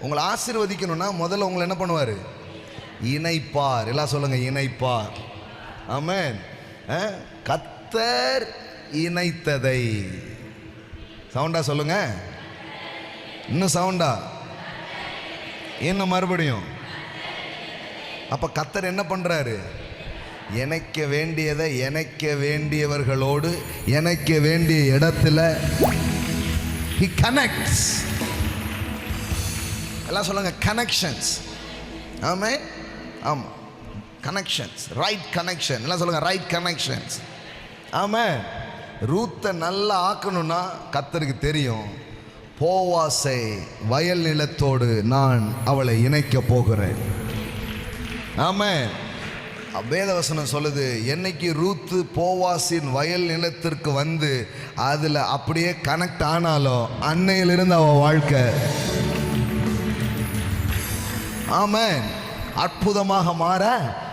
உங்களை ஆசிர்வதிக்கணும்னா முதல்ல உங்களை என்ன பண்ணுவார்? இணைப்பார். எல்லாம் சொல்லுங்க இணைப்பார். ஆமேன் கத்தர் இணைத்ததை. சவுண்டா சொல்லுங்க. இன்னும் சவுண்டா என்ன மறுபடியும். அப்போ கத்தர் என்ன பண்ணுறாரு இணைக்க வேண்டியதை இணைக்க வேண்டியவர்களோடு இணைக்க வேண்டிய இடத்துல ஹி கனெக்ட்ஸ் எல்லாம் சொல்லுங்கள் கனெக்ஷன்ஸ் ஆமே? ஆமாம் கனெக்ஷன்ஸ் ரைட் கனெக்ஷன் எல்லாம் சொல்லுங்கள் ரைட் கனெக்ஷன்ஸ் ஆமே? ரூத்தை நல்லா ஆக்கணும்னா கத்தருக்கு தெரியும் போவாசை வயல் நிலத்தோடு நான் அவளை இணைக்க போகிறேன். ஆமே? வேதவசனம் சொல்லுது என்னைக்கு ரூத்து போவாசின் வயல் நிலத்திற்கு வந்து அதில் அப்படியே கனெக்ட் ஆனாலும் அன்னையிலிருந்து அவள் வாழ்க்கை ஆமாம் அற்புதமாக மாற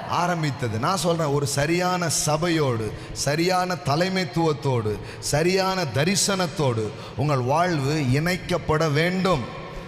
ஆரம்பித்தது. நான் சொல்கிறேன் ஒரு சரியான சபையோடு சரியான தலைமைத்துவத்தோடு சரியான தரிசனத்தோடு உங்கள் வாழ்வு இணைக்கப்பட வேண்டும்.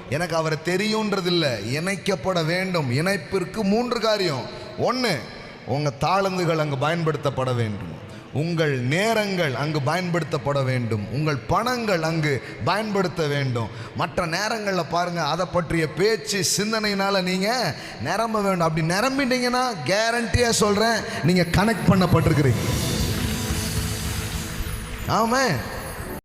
எனக்கு அவரை தெரியுன்றதில்லை இணைக்கப்பட வேண்டும். இணைப்பிற்கு மூன்று காரியம். ஒன்று உங்கள் தாளந்துகள் அங்கு பயன்படுத்தப்பட வேண்டும். உங்கள் நேரங்கள் அங்கு பயன்படுத்தப்பட வேண்டும். உங்கள் பணங்கள் அங்கு பயன்படுத்த வேண்டும். மற்ற நேரங்களில் பாருங்கள் அதை பற்றிய பேச்சு சிந்தனையினால் நீங்கள் நிரம்ப வேண்டும். அப்படி நிரம்பிட்டீங்கன்னா கேரண்டியாக சொல்கிறேன் நீங்கள் கனெக்ட் பண்ணப்பட்டிருக்கிறீங்க. ஆமாம்